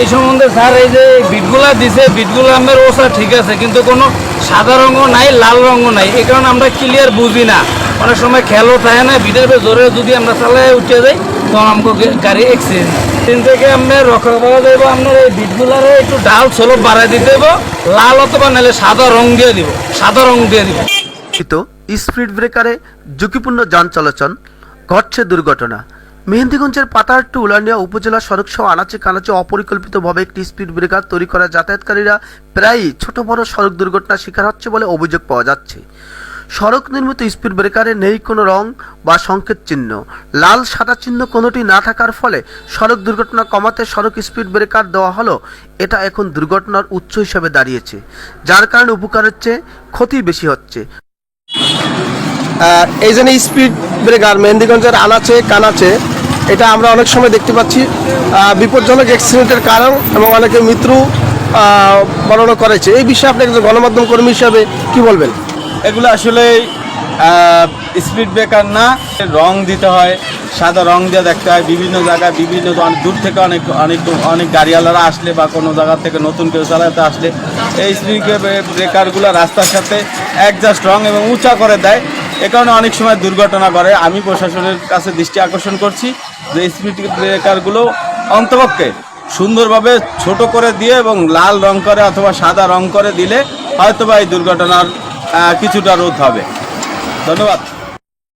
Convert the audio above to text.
এই সম্বন্ধে স্যার এই যে বিটগুলা দিছে, বিটগুলো আমার ওসা ঠিক আছে, কিন্তু কোনো সাদা রঙও নাই, লাল রঙও নাই। এই কারণে আমরা ক্লিয়ার বুঝি না। অনেক সময় খেয়ালও থাকে না, বিটের জোরে যদি আমরা চালায় উঠে যাই তখন আমাকে গাড়ি এক্সিডেন্ট তিন থেকে আমরা রক্ষা করা যাইব, আপনার এই বিটগুলারে একটু ডাল সলপ বাড়াই দিতে দেবো, লাল অথবা নাহলে সাদা রং দিয়ে দিব, সাদা রং দিয়ে দিব। স্পিড ব্রেকারে ঝুঁকিপূর্ণ যান চলাচল, ঘটছে দুর্ঘটনা। মেহেন্দিগঞ্জের পাতাহাট্টু উলানিয়া উপজেলা সড়ক সহ আনাচে কানাচে অপরিকল্পিতভাবে একটি স্পিড ব্রেকার তৈরি করা যাতায়াতকারীরা প্রায়ই ছোট বড় সড়ক দুর্ঘটনার শিকার হচ্ছে বলে অভিযোগ পাওয়া যাচ্ছে। সড়ক নির্মিত স্পিড ব্রেকারে নেই কোনো রং বা সংকেত চিহ্ন। লাল, সাদা চিহ্ন কোনোটি না থাকার ফলে সড়ক দুর্ঘটনা কমাতে সড়ক স্পিড ব্রেকার দেওয়া হলো। এটা এখন দুর্ঘটনার উৎস হিসেবে দাঁড়িয়েছে, যার কারণে উপকারের চেয়ে ক্ষতি বেশি হচ্ছে। এই জন্য স্পিড ব্রেকার মেহেন্দিগঞ্জের আনাচে কানাচে এটা আমরা অনেক সময় দেখতে পাচ্ছি বিপজ্জনক অ্যাক্সিডেন্টের কারণ এবং অনেকে মৃত্যু বর্ণনা করেছে। এই বিষয়ে আপনি একজন গণমাধ্যম কর্মী হিসাবে কি বলবেন? এগুলো আসলে স্পিড ব্রেকার না। রং দিতে হয়, সাদা রং দিয়ে দেখতে হয়। বিভিন্ন জায়গায় বিভিন্ন দূর থেকে অনেক অনেক অনেক গাড়িওয়ালারা আসলে বা কোনো জায়গা থেকে নতুন কেউ চালাতে আসলে এই স্পিড ব্রেকারগুলো রাস্তার সাথে অ্যাডজাস্ট রং এবং উঁচা করে দেয়। এ কারণে অনেক সময় দুর্ঘটনা করে আমি প্রশাসনের কাছে দৃষ্টি আকর্ষণ করছি যে স্পিড ব্রেকারগুলো অন্তপক্ষে সুন্দরভাবে ছোট করে দিয়ে এবং লাল রং করে অথবা সাদা রং করে দিলে হয়তোবা এই দুর্ঘটনার কিছুটা রোধ হবে। ধন্যবাদ।